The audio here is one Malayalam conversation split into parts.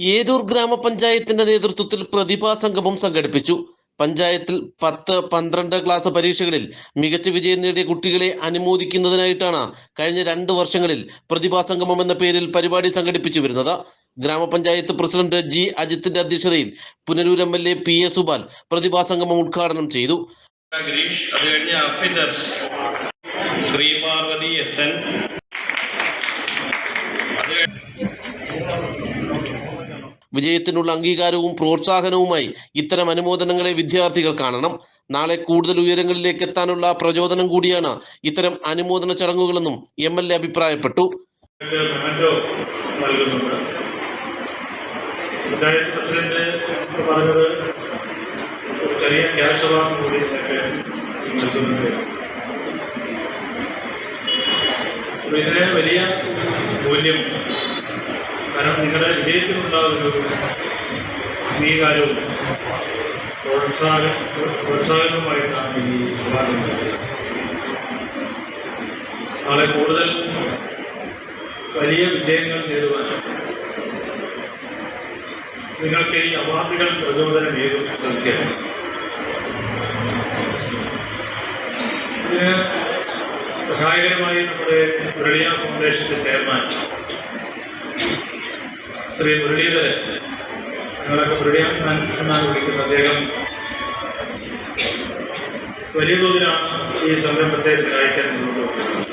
ഏരൂർ ഗ്രാമപഞ്ചായത്തിന്റെ നേതൃത്വത്തിൽ പ്രതിഭാ സംഗമം സംഘടിപ്പിച്ചു. പഞ്ചായത്തിൽ പത്ത് പന്ത്രണ്ട് ക്ലാസ് പരീക്ഷകളിൽ മികച്ച വിജയം നേടിയ കുട്ടികളെ അനുമോദിക്കുന്നതിനായിട്ടാണ് കഴിഞ്ഞ രണ്ട് വർഷങ്ങളിൽ പ്രതിഭാ സംഗമം എന്ന പേരിൽ പരിപാടി സംഘടിപ്പിച്ചു വരുന്നത്. ഗ്രാമപഞ്ചായത്ത് പ്രസിഡന്റ് ജി. അജിത്തിന്റെ അധ്യക്ഷതയിൽ Punalur M. L. A. P. A. Subal പ്രതിഭാ സംഗമം ഉദ്ഘാടനം ചെയ്തു. ശ്രീ പാർവതി എസ്. എൻ. വിജയത്തിനുള്ള അംഗീകാരവും പ്രോത്സാഹനവുമായി ഇത്തരം അനുമോദനങ്ങളെ വിദ്യാർത്ഥികൾ കാണണം. നാളെ കൂടുതൽ ഉയരങ്ങളിലേക്ക് എത്താനുള്ള പ്രചോദനം കൂടിയാണ് ഇത്തരം അനുമോദന ചടങ്ങുകളെന്നും എം എൽ എ അഭിപ്രായപ്പെട്ടു. പഞ്ചായത്ത് ഇതിന് വലിയ മൂല്യം നിങ്ങളുടെ വിജയത്തിനുണ്ടാകുന്ന ഒരു അംഗീകാരവും പ്രോത്സാഹന പ്രോത്സാഹനവുമായിട്ടാണ് ഈ അവാർഡ് നാളെ കൂടുതൽ വലിയ വിജയങ്ങൾ നേടുവാൻ നിങ്ങൾക്ക് ഈ അവാർഡുകൾ പ്രചോദനമേകും തീർച്ചയായും. ഇതിന് സഹായകരമായി നമ്മുടെ മുരളിയ ഫൗണ്ടേഷന്റെ ചെയർമാൻ ശ്രീ മുരളീധരൻ. ഞങ്ങളൊക്കെ മുരളീധരൻ എന്നാണ് വിളിക്കുന്നത് അദ്ദേഹം. വലിയ തോതിലാണ് ഈ സംരംഭത്തെ സഹായിക്കാൻ മുന്നോട്ട് വെക്കുന്നത്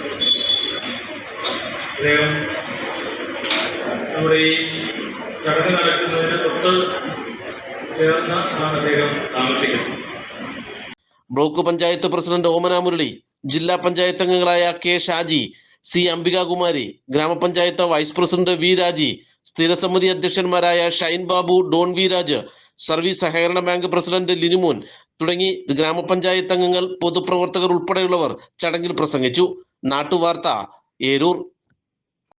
അദ്ദേഹം നമ്മുടെ ഈ ചടങ്ങ് നടക്കുന്നതിന് തൊട്ട് ചേർന്ന് ആണ് അദ്ദേഹം താമസിക്കുന്നത്. ബ്ലോക്ക് പഞ്ചായത്ത് പ്രസിഡന്റ് ഓമന മുരളി ജില്ലാ പഞ്ചായത്ത് അംഗങ്ങളായ കെ ഷാജി സി അംബികാകുമാരി ഗ്രാമപഞ്ചായത്ത് വൈസ് പ്രസിഡന്റ് വി രാജി സ്ഥിരസമിതി അധ്യക്ഷന്മാരായ ഷൈൻ ബാബു ഡോൺ വി രാജ് സർവീസ് സഹകരണ ബാങ്ക് പ്രസിഡന്റ് ലിനുമോൻ തുടങ്ങി ഗ്രാമപഞ്ചായത്ത് അംഗങ്ങൾ പൊതുപ്രവർത്തകർ ഉൾപ്പെടെയുള്ളവർ ചടങ്ങിൽ പ്രസംഗിച്ചു. നാട്ടുവാർത്ത ഏരൂർ.